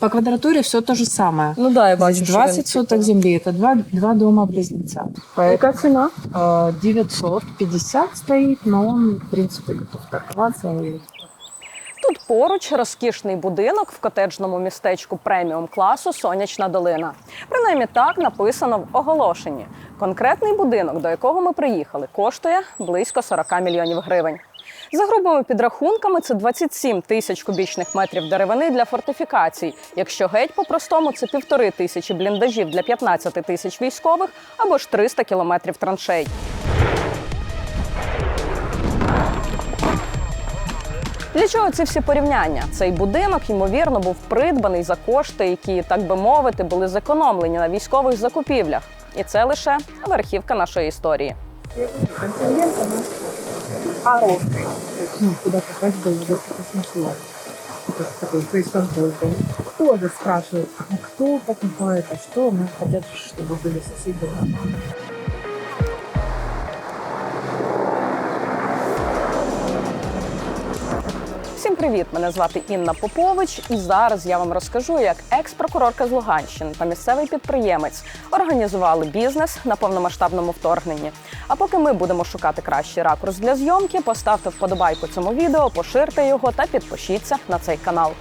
По квадратуре все то же самое. Ну да, я Здесь бачу. що 20 він, соток земли, это два, два дома близнеца. Яка ціна? Э, 950 стоит, но он, в принципе, готов торговаться. Тут поруч розкішний будинок в котеджному містечку преміум класу Сонячна долина. Принаймні так написано в оголошенні. Конкретний будинок, до якого ми приїхали, коштує близько 40 мільйонів гривень. За грубими підрахунками, це 27 тисяч кубічних метрів деревини для фортифікацій. Якщо геть по-простому, це півтори тисячі бліндажів для 15 тисяч військових або ж 300 кілометрів траншей. Для чого ці всі порівняння? Цей будинок, ймовірно, був придбаний за кошти, які, так би мовити, були зекономлені на військових закупівлях. І це лише верхівка нашої історії. хороший. Ну, куда попасть было достаточно сложно. Это такой фейс-контроль был. Тоже спрашивают, а кто покупает, а что? Мы хотят, чтобы были соседи. Привіт! Мене звати Інна Попович, і зараз я вам розкажу, як екс-прокурорка з Луганщини та місцевий підприємець організували бізнес на повномасштабному вторгненні. А поки ми будемо шукати кращий ракурс для зйомки, поставте вподобайку цьому відео, поширте його та підпишіться на цей канал.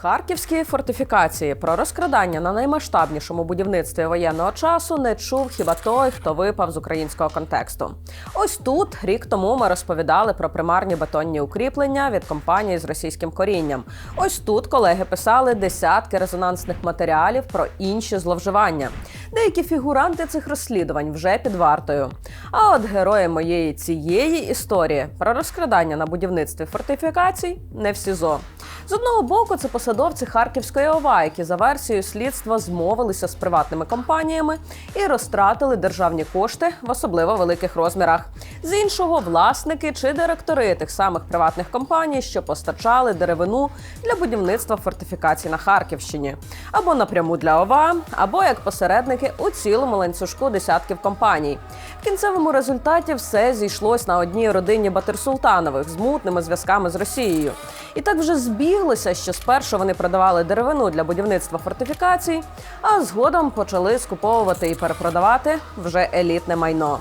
Харківські фортифікації про розкрадання на наймасштабнішому будівництві воєнного часу не чув хіба той, хто випав з українського контексту. Ось тут рік тому ми розповідали про примарні бетонні укріплення від компанії з російським корінням. Ось тут колеги писали десятки резонансних матеріалів про інші зловживання. Деякі фігуранти цих розслідувань вже під вартою. А от герої моєї цієї історії про розкрадання на будівництві фортифікацій не в СІЗО. З одного боку, це посадовці Харківської ОВА, які за версією слідства змовилися з приватними компаніями і розтратили державні кошти в особливо великих розмірах. З іншого, власники чи директори тих самих приватних компаній, що постачали деревину для будівництва фортифікацій на Харківщині, або напряму для ОВА, або як посередники у цілому ланцюжку десятків компаній. В кінцевому результаті все зійшлось на одній родині Батирсултанових з мутними зв'язками з Росією. І так вже збіглося, що спершу вони продавали деревину для будівництва фортифікацій, а згодом почали скуповувати і перепродавати вже елітне майно.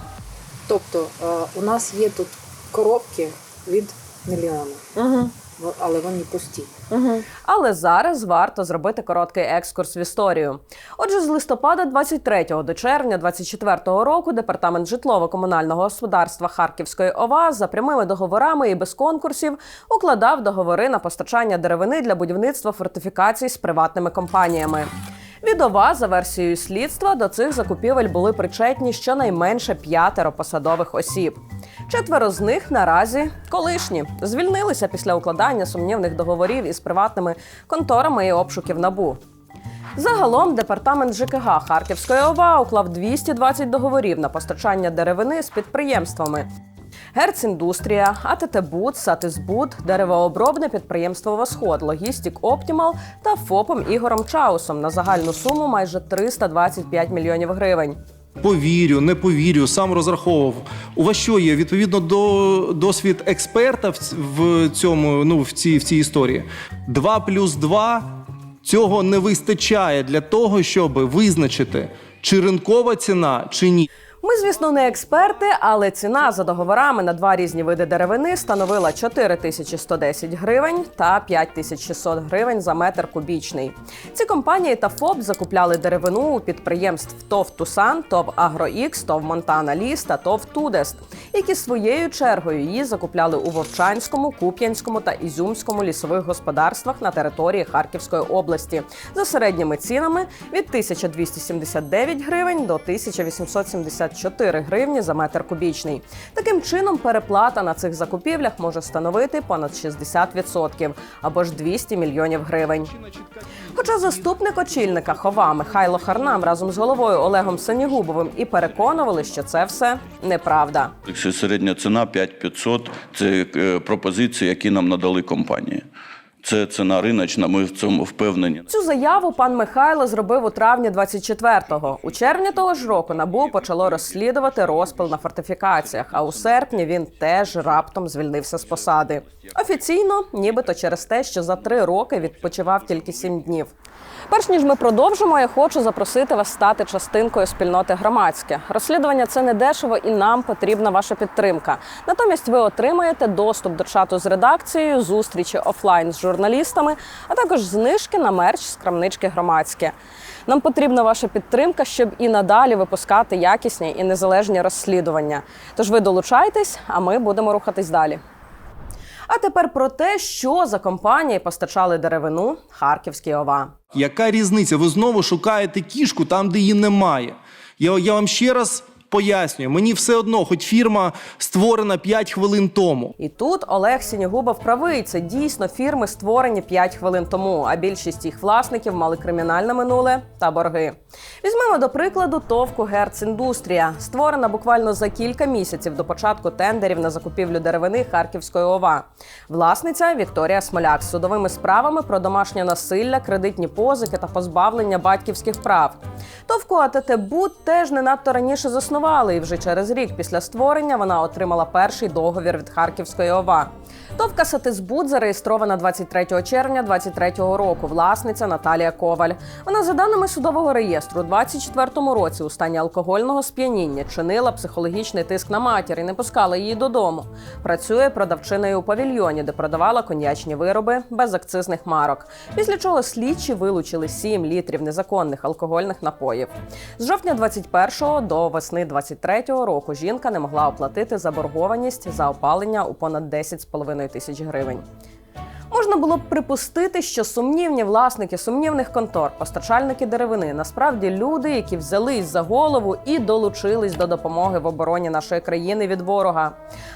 Тобто е, у нас є тут коробки від мільйона, Угу. Але вони пусті. Угу. Але зараз варто зробити короткий екскурс в історію. Отже, з листопада 23 до червня 24 року департамент житлово-комунального господарства Харківської ОВА за прямими договорами і без конкурсів укладав договори на постачання деревини для будівництва фортифікацій з приватними компаніями. Від ОВА, за версією слідства, до цих закупівель були причетні щонайменше п'ятеро посадових осіб. Четверо з них наразі колишні звільнилися після укладання сумнівних договорів із приватними конторами і обшуків набу. Загалом департамент ЖКГ Харківської ОВА уклав 220 договорів на постачання деревини з підприємствами. Герціндустрія, АТТ Буд, Сатисбуд, деревообробне підприємство Восход, Логістік Оптімал та ФОПом Ігорем Чаусом на загальну суму майже 325 мільйонів гривень. Повірю, не повірю, сам розраховував. У вас що є відповідно до досвід експерта в, цьому, ну в цій в цій історії? 2 плюс 2 цього не вистачає для того, щоб визначити, чи ринкова ціна, чи ні. Ми, звісно, не експерти, але ціна за договорами на два різні види деревини становила 4110 гривень та 5600 гривень за метр кубічний. Ці компанії та ФОП закупляли деревину у підприємств ТОВ Тусан, ТОВ Агроікс, ТОВ Монтана Ліс та ТОВ Тудест, які своєю чергою її закупляли у Вовчанському, Куп'янському та Ізюмському лісових господарствах на території Харківської області за середніми цінами від 1279 гривень до 1874 гривні за метр кубічний. Таким чином, переплата на цих закупівлях може становити понад 60% або ж 200 мільйонів гривень. Хоча заступник очільника Хова Михайло Харнам разом з головою Олегом Сенігубовим і переконували, що це все неправда. Якщо середня ціна 5500 – це е, пропозиції, які нам надали компанії. Це ціна риночна, ми в цьому впевнені. Цю заяву пан Михайло зробив у травні 24-го. У червні того ж року набу почало розслідувати розпил на фортифікаціях. А у серпні він теж раптом звільнився з посади. Офіційно, нібито через те, що за три роки відпочивав тільки сім днів. Перш ніж ми продовжимо, я хочу запросити вас стати частинкою спільноти громадське. Розслідування це не дешево, і нам потрібна ваша підтримка. Натомість ви отримаєте доступ до чату з редакцією, зустрічі офлайн з журналістами, а також знижки на мерч з крамнички громадське. Нам потрібна ваша підтримка, щоб і надалі випускати якісні і незалежні розслідування. Тож ви долучайтесь, а ми будемо рухатись далі. А тепер про те, що за компанії постачали деревину Харківській ОВА. Яка різниця? Ви знову шукаєте кішку там, де її немає. Я, я вам ще раз пояснюю, мені все одно, хоч фірма створена 5 хвилин тому. І тут Олег Сінігубов правий. Це дійсно фірми створені 5 хвилин тому, а більшість їх власників мали кримінальне минуле та борги. Візьмемо до прикладу товку Герціндустрія, створена буквально за кілька місяців до початку тендерів на закупівлю деревини Харківської ОВА. Власниця Вікторія Смоляк з судовими справами про домашнє насилля, кредитні позики та позбавлення батьківських прав. Товку АТТ Буд теж не надто раніше заснували, і вже через рік після створення вона отримала перший договір від Харківської ОВА. Товка Сатисбуд зареєстрована 23 червня 2023 року. Власниця Наталія Коваль. Вона, за даними судового реєстру, у 24-му році у стані алкогольного сп'яніння чинила психологічний тиск на матір і не пускала її додому. Працює продавчиною у павільйоні, де продавала коньячні вироби без акцизних марок. Після чого слідчі вилучили 7 літрів незаконних алкогольних напоїв. З жовтня 21-го до весни 23-го року жінка не могла оплатити заборгованість за опалення у понад 10,5 тисяч гривень. Можна було б припустити, що сумнівні власники сумнівних контор, постачальники деревини, насправді люди, які взялись за голову і долучились до допомоги в обороні нашої країни від ворога.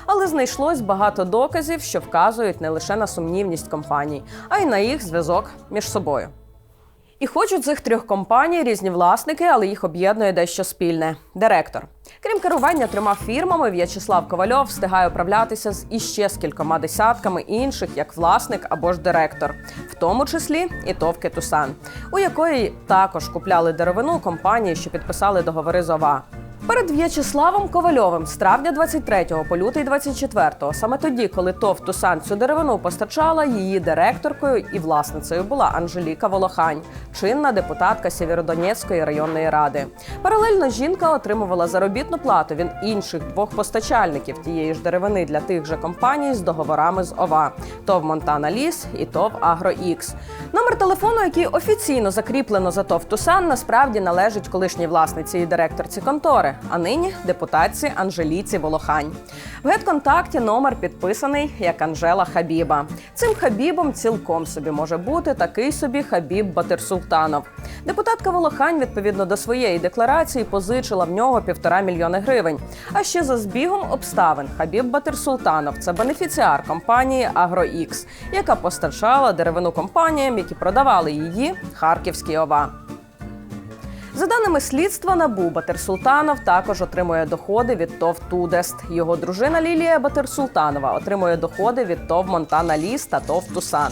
Але знайшлось багато доказів, що вказують не лише на сумнівність компаній, а й на їх зв'язок між собою. І хоч у цих трьох компаній різні власники, але їх об'єднує дещо спільне. Директор. Крім керування трьома фірмами, В'ячеслав Ковальов встигає управлятися з іще з кількома десятками інших, як власник або ж директор, в тому числі і Товки Тусан, у якої також купляли деревину компанії, що підписали договори з ОВА. Перед В'ячеславом Ковальовим з травня 23 по лютий 24, саме тоді, коли ТОВ Тусан цю деревину постачала, її директоркою і власницею була Анжеліка Волохань, чинна депутатка Сєвєродонецької районної ради. Паралельно жінка отримувала заробітну плату від інших двох постачальників тієї ж деревини для тих же компаній з договорами з ОВА ТОВ Монтана Ліс і ТОВ Агро Ікс. Номер телефону, який офіційно закріплено за ТОВ Тусан, насправді належить колишній власниці і директорці контори, а нині депутатці Анжеліці Волохань. В гетконтакті номер підписаний як Анжела Хабіба. Цим Хабібом цілком собі може бути такий собі Хабіб Батирсултанов. Депутатка Волохань відповідно до своєї декларації позичила в нього півтора мільйони гривень. А ще за збігом обставин Хабіб Батирсултанов це бенефіціар компанії AgroX, яка постачала деревину компаніям, які продавали її Харківській ОВА. За даними слідства, НАБУ Батерсултанов також отримує доходи від ТОВ Тудест. Його дружина Лілія Батерсултанова отримує доходи від ТОВ Монтана Ліс та ТОВ Тусан.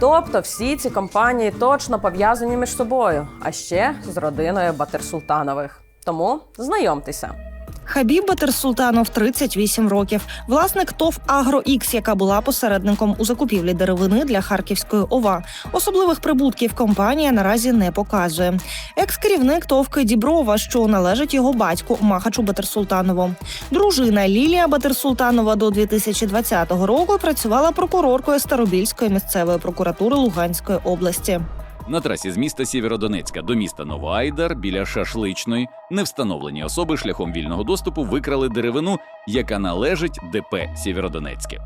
Тобто всі ці компанії точно пов'язані між собою, а ще з родиною Батерсултанових. Тому знайомтеся. Хабіб Батирсултанов 38 років, власник ТОВ Агро Ікс, яка була посередником у закупівлі деревини для Харківської ОВА. Особливих прибутків компанія наразі не показує. Екс-керівник ТОВки Діброва, що належить його батьку Махачу Батирсултанову. Дружина Лілія Батирсултанова до 2020 року працювала прокуроркою Старобільської місцевої прокуратури Луганської області. На трасі з міста Сєвєродонецька до міста Новоайдар біля Шашличної невстановлені особи шляхом вільного доступу викрали деревину, яка належить ДП Сєвєродонецьке.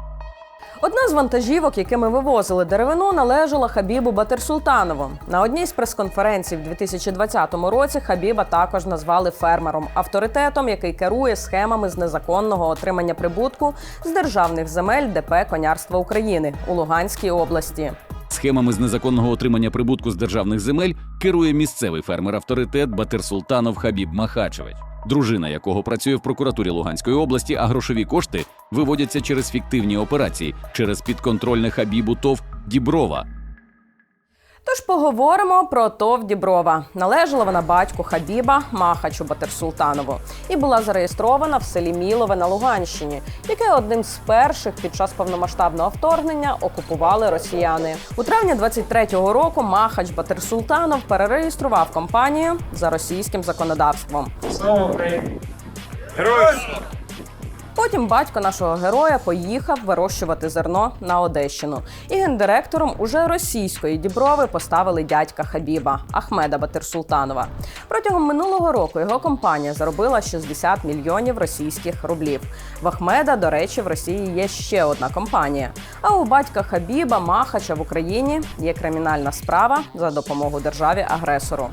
Одна з вантажівок, якими вивозили деревину, належала Хабібу Батирсултанову. На одній з прес-конференцій в 2020 році Хабіба також назвали фермером авторитетом, який керує схемами з незаконного отримання прибутку з державних земель ДП Конярства України у Луганській області. Схемами з незаконного отримання прибутку з державних земель керує місцевий фермер-авторитет Батирсултанов Хабіб Махачевич, дружина якого працює в прокуратурі Луганської області, а грошові кошти виводяться через фіктивні операції через підконтрольне Хабібу ТОВ Діброва, Тож поговоримо про ТОВ Діброва. Належала вона батьку Хабіба Махачу Батирсултанову і була зареєстрована в селі Мілове на Луганщині, яке одним з перших під час повномасштабного вторгнення окупували росіяни. У травні 23-го року Махач Батирсултанов перереєстрував компанію за російським законодавством. Слава Україні! Героям! Потім батько нашого героя поїхав вирощувати зерно на Одещину. І гендиректором уже російської діброви поставили дядька Хабіба Ахмеда Батирсултанова. Протягом минулого року його компанія заробила 60 мільйонів російських рублів. В Ахмеда, до речі, в Росії є ще одна компанія. А у батька Хабіба Махача в Україні є кримінальна справа за допомогу державі агресору.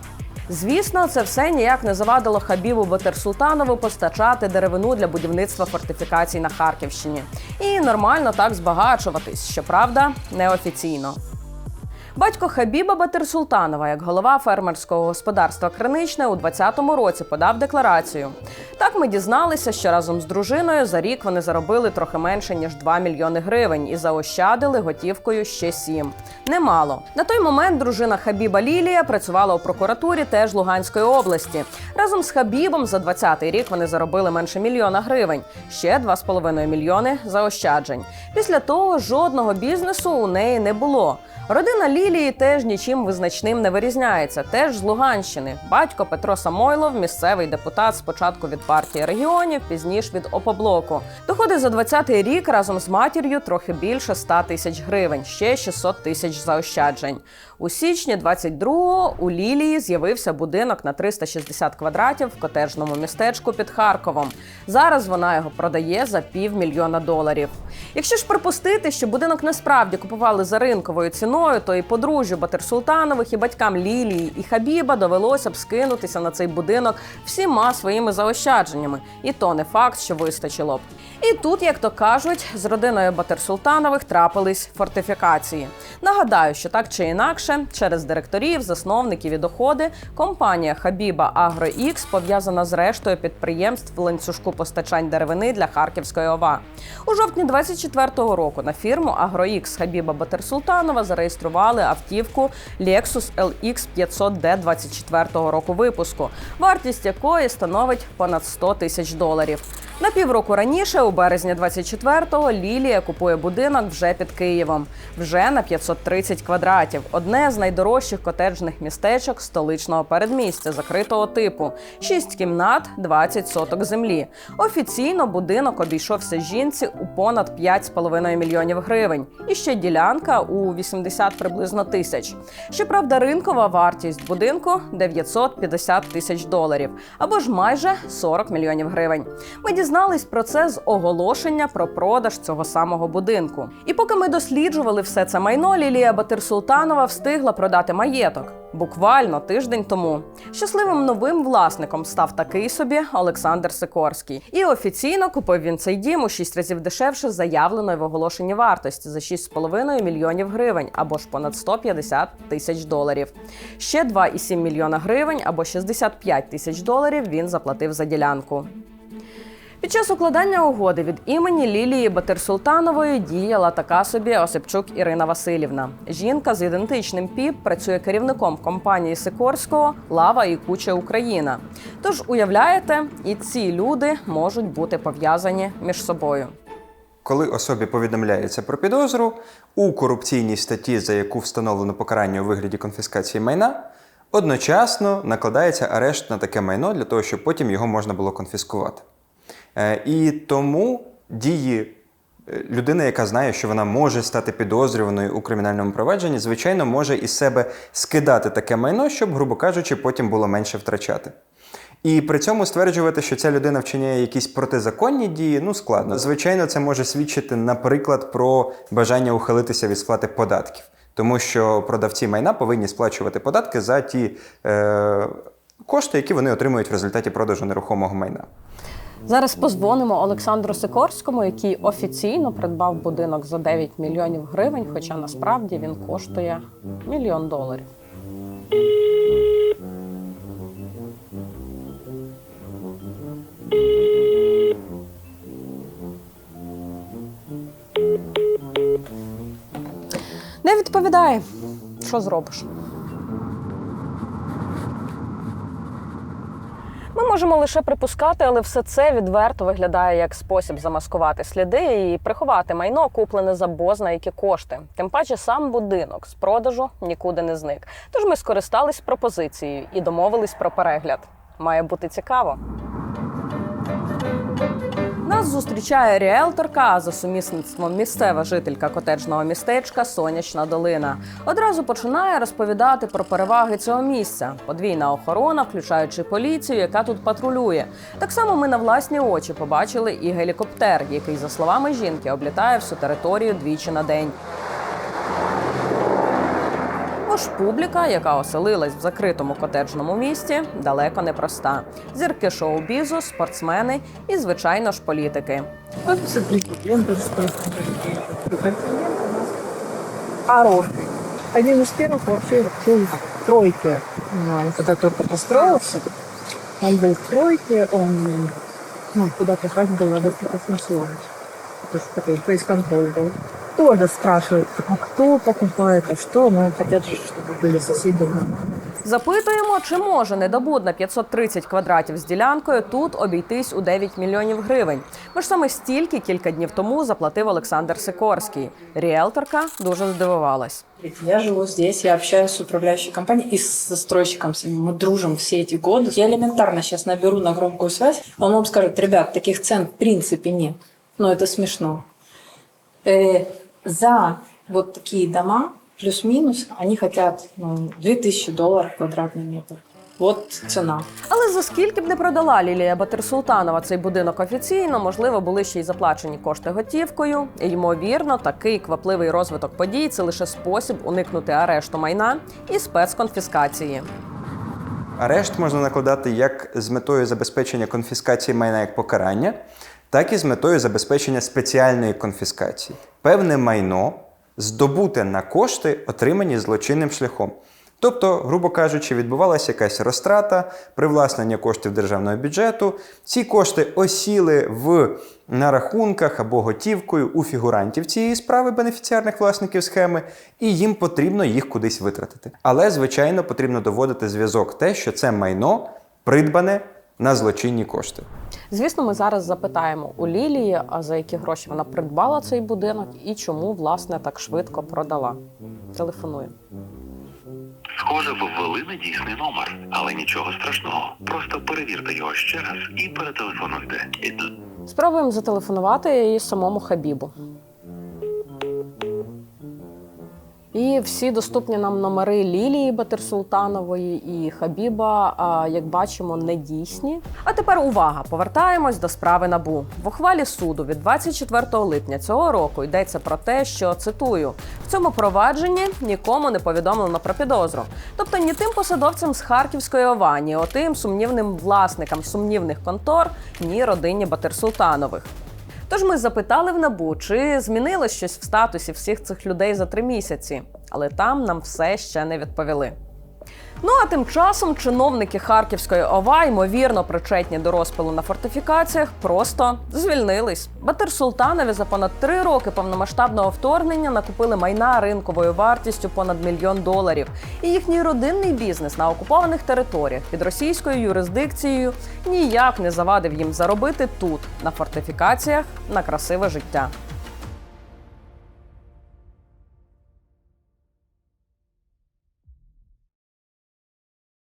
Звісно, це все ніяк не завадило Хабібу Батерсултанову постачати деревину для будівництва фортифікацій на Харківщині і нормально так збагачуватись, щоправда, неофіційно. Батько Хабіба Батирсултанова, як голова фермерського господарства Криничне, у 2020 році подав декларацію. Так ми дізналися, що разом з дружиною за рік вони заробили трохи менше ніж 2 мільйони гривень і заощадили готівкою ще 7. Немало. На той момент дружина Хабіба Лілія працювала у прокуратурі теж Луганської області. Разом з Хабібом за 20-й рік вони заробили менше мільйона гривень, ще 2,5 мільйони заощаджень. Після того жодного бізнесу у неї не було. Родина Лілії теж нічим визначним не вирізняється. Теж з Луганщини. Батько Петро Самойлов, місцевий депутат, спочатку від партії регіонів, пізніше від Опоблоку. Доходи за 20-й рік разом з матір'ю трохи більше 100 тисяч гривень, ще 600 тисяч заощаджень. У січні 22-го у Лілії з'явився будинок на 360 квадратів в котежному містечку під Харковом. Зараз вона його продає за півмільйона доларів. Якщо ж припустити, що будинок насправді купували за ринковою ціною, то і подружжю Батирсултанових, і батькам Лілії і Хабіба довелося б скинутися на цей будинок всіма своїми заощадженнями. І то не факт, що вистачило б. І тут, як то кажуть, з родиною Батирсултанових трапились фортифікації. Нагадаю, що так чи інакше, через директорів, засновників і доходи, компанія Хабіба Агро Ікс пов'язана з рештою підприємств в ланцюжку постачань деревини для Харківської ОВА. У жовтні 24-го року на фірму AgroX Хабіба Батерсултанова зареєстрували автівку Lexus LX 500D 24-го року випуску, вартість якої становить понад 100 тисяч доларів. На півроку раніше, у березні 24-го, Лілія купує будинок вже під Києвом, вже на 530 квадратів. Одне з найдорожчих котеджних містечок столичного передмістя закритого типу: 6 кімнат, 20 соток землі. Офіційно будинок обійшовся жінці у понад 5,5 мільйонів гривень. І ще ділянка у 80 приблизно тисяч. Щоправда, ринкова вартість будинку 950 тисяч доларів або ж майже 40 мільйонів гривень. Ми дізнались про це з оголошення про продаж цього самого будинку. І поки ми досліджували все це майно, Лілія Батирсултанова встигла продати маєток. Буквально тиждень тому щасливим новим власником став такий собі Олександр Сикорський. І офіційно купив він цей дім у 6 разів дешевше заявленої в оголошенні вартості за 6,5 мільйонів гривень або ж понад 150 тисяч доларів. Ще 2,7 мільйона гривень або 65 тисяч доларів він заплатив за ділянку. Під час укладання угоди від імені Лілії Батирсултанової діяла така собі Осипчук Ірина Васильівна. Жінка з ідентичним ПІП працює керівником компанії Сикорського Лава і Куча Україна. Тож уявляєте, і ці люди можуть бути пов'язані між собою. Коли особі повідомляється про підозру у корупційній статті, за яку встановлено покарання у вигляді конфіскації майна, одночасно накладається арешт на таке майно для того, щоб потім його можна було конфіскувати. Е, І тому дії е, людини, яка знає, що вона може стати підозрюваною у кримінальному провадженні, звичайно, може із себе скидати таке майно, щоб, грубо кажучи, потім було менше втрачати. І при цьому стверджувати, що ця людина вчиняє якісь протизаконні дії, ну складно. Звичайно, це може свідчити, наприклад, про бажання ухилитися від сплати податків, тому що продавці майна повинні сплачувати податки за ті е, кошти, які вони отримують в результаті продажу нерухомого майна. Зараз позвонимо Олександру Сикорському, який офіційно придбав будинок за 9 мільйонів гривень, хоча насправді він коштує мільйон доларів. Не відповідає. Що зробиш? Можемо лише припускати, але все це відверто виглядає як спосіб замаскувати сліди і приховати майно, куплене за бозна які кошти. Тим паче сам будинок з продажу нікуди не зник. Тож ми скористались пропозицією і домовились про перегляд. Має бути цікаво. Нас зустрічає ріелторка, за сумісництвом місцева жителька котеджного містечка Сонячна Долина. Одразу починає розповідати про переваги цього місця. Подвійна охорона, включаючи поліцію, яка тут патрулює. Так само ми на власні очі побачили і гелікоптер, який, за словами жінки, облітає всю територію двічі на день. Тож публіка, яка оселилась в закритому котеджному місті, далеко не проста. Зірки шоу-бізу, спортсмени і, звичайно ж, політики. Вот посмотрите, лента с красным Континент у нас хороший. Один из первых вообще был в тройке. Ну, Он когда только построился, он был в тройке, он ну, куда попасть было достаточно сложно. То есть такой фейс-контроль был. Тоже спрашивают, а кто покупает, а что, мы хотят, чтобы были соседи. Запитуємо, чи може недобудна 530 квадратів з ділянкою тут обійтись у 9 мільйонів гривень. Бо ж саме стільки кілька днів тому заплатив Олександр Сикорський. Ріелторка дуже здивувалась. Я живу здесь, я общаюсь с управляющей компанией и с застройщиком самим. Мы дружим все эти годы. Я элементарно сейчас наберу на громкую связь, он вам скажет, ребят, таких цен в принципе нет. Но это смешно. Э, за вот такие дома, плюс-минус, они хотят ну, 2000 долларов квадратный метр. Вот цена. Але за скільки б не продала Лілія Батирсултанова цей будинок офіційно, можливо, були ще й заплачені кошти готівкою. І, ймовірно, такий квапливий розвиток подій це лише спосіб уникнути арешту майна і спецконфіскації. Арешт можна накладати як з метою забезпечення конфіскації майна як покарання, так і з метою забезпечення спеціальної конфіскації. Певне майно здобуте на кошти, отримані злочинним шляхом. Тобто, грубо кажучи, відбувалася якась розтрата, привласнення коштів державного бюджету. Ці кошти осіли в на рахунках або готівкою у фігурантів цієї справи бенефіціарних власників схеми, і їм потрібно їх кудись витратити. Але, звичайно, потрібно доводити зв'язок те, що це майно придбане на злочинні кошти. Звісно, ми зараз запитаємо у Лілії, а за які гроші вона придбала цей будинок і чому власне так швидко продала. Телефоную. Схоже, ви ввели недійсний номер, але нічого страшного. Просто перевірте його ще раз і перетелефонуйте. Спробуємо зателефонувати і самому Хабібу. І всі доступні нам номери Лілії Батирсултанової і Хабіба, як бачимо, не дійсні. А тепер увага! Повертаємось до справи набу. В ухвалі суду від 24 липня цього року йдеться про те, що цитую: в цьому провадженні нікому не повідомлено про підозру. Тобто ні тим посадовцям з Харківської ОВА, ні отим сумнівним власникам сумнівних контор, ні родині Батирсултанових. Тож ми запитали в набу, чи змінилось щось в статусі всіх цих людей за три місяці, але там нам все ще не відповіли. Ну а тим часом чиновники Харківської ОВА, ймовірно, причетні до розпилу на фортифікаціях, просто звільнились. Батир Султанові за понад три роки повномасштабного вторгнення накупили майна ринковою вартістю понад мільйон доларів. І їхній родинний бізнес на окупованих територіях під російською юрисдикцією ніяк не завадив їм заробити тут, на фортифікаціях, на красиве життя.